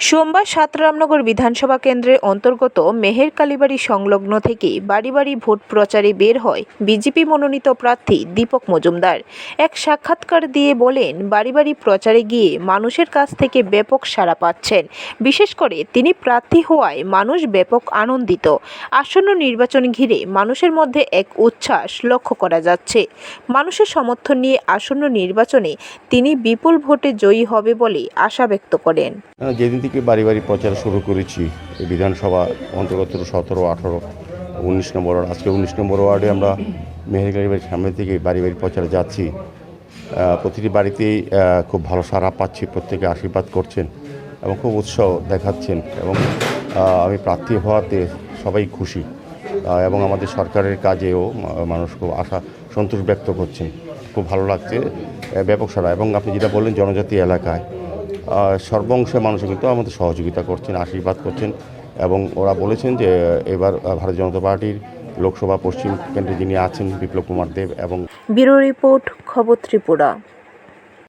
সোমবার সাত রামনগর বিধানসভা কেন্দ্রের অন্তর্গত মেহের কালীবাড়ি সংলগ্ন থেকে বাড়ি বাড়ি ভোট প্রচারে বের হয় বিজেপি মনোনীত প্রার্থী দীপক মজুমদার। এক সাক্ষাৎকার দিয়ে বলেন, বাড়ি বাড়ি প্রচারে গিয়ে মানুষের কাছ থেকে ব্যাপক সাড়া পাচ্ছেন। বিশেষ করে তিনি প্রার্থী হওয়ায় মানুষ ব্যাপক আনন্দিত। আসন্ন নির্বাচন ঘিরে মানুষের মধ্যে এক উচ্ছ্বাস লক্ষ্য করা যাচ্ছে। মানুষের সমর্থন নিয়ে আসন্ন নির্বাচনে তিনি বিপুল ভোটে জয়ী হবে বলে আশা ব্যক্ত করেন। থেকে বাড়ি বাড়ি প্রচার শুরু করেছি। এই বিধানসভা অন্তর্গত সতেরো, আঠারো, উনিশ নম্বর ওয়ার্ড। আজকে উনিশ নম্বর ওয়ার্ডে আমরা মেহেরগাড়ি বাড়ির সামনে থেকে বাড়ি বাড়ি প্রচারে যাচ্ছি। প্রতিটি বাড়িতেই খুব ভালো সাড়া পাচ্ছি, প্রত্যেকে আশীর্বাদ করছেন এবং খুব উৎসাহ দেখাচ্ছেন এবং আমি প্রার্থী হওয়াতে সবাই খুশি। এবং আমাদের সরকারের কাজেও মানুষ খুব আশা, সন্তোষ ব্যক্ত করছেন। খুব ভালো লাগছে ব্যাপক সারা এবং আপনি যেটা বললেন, জনজাতি এলাকায় সর্বংশে মানুষ কিন্তু আমাদের সহযোগিতা করছেন, আশীর্বাদ করছেন এবং ওরা বলেছেন যে, এবার ভারতীয় জনতা পার্টির লোকসভা পশ্চিম কেন্দ্রে যিনি আছেন বিপ্লব কুমার দেব এবং ব্যুরো রিপোর্ট খবর ত্রিপুরা।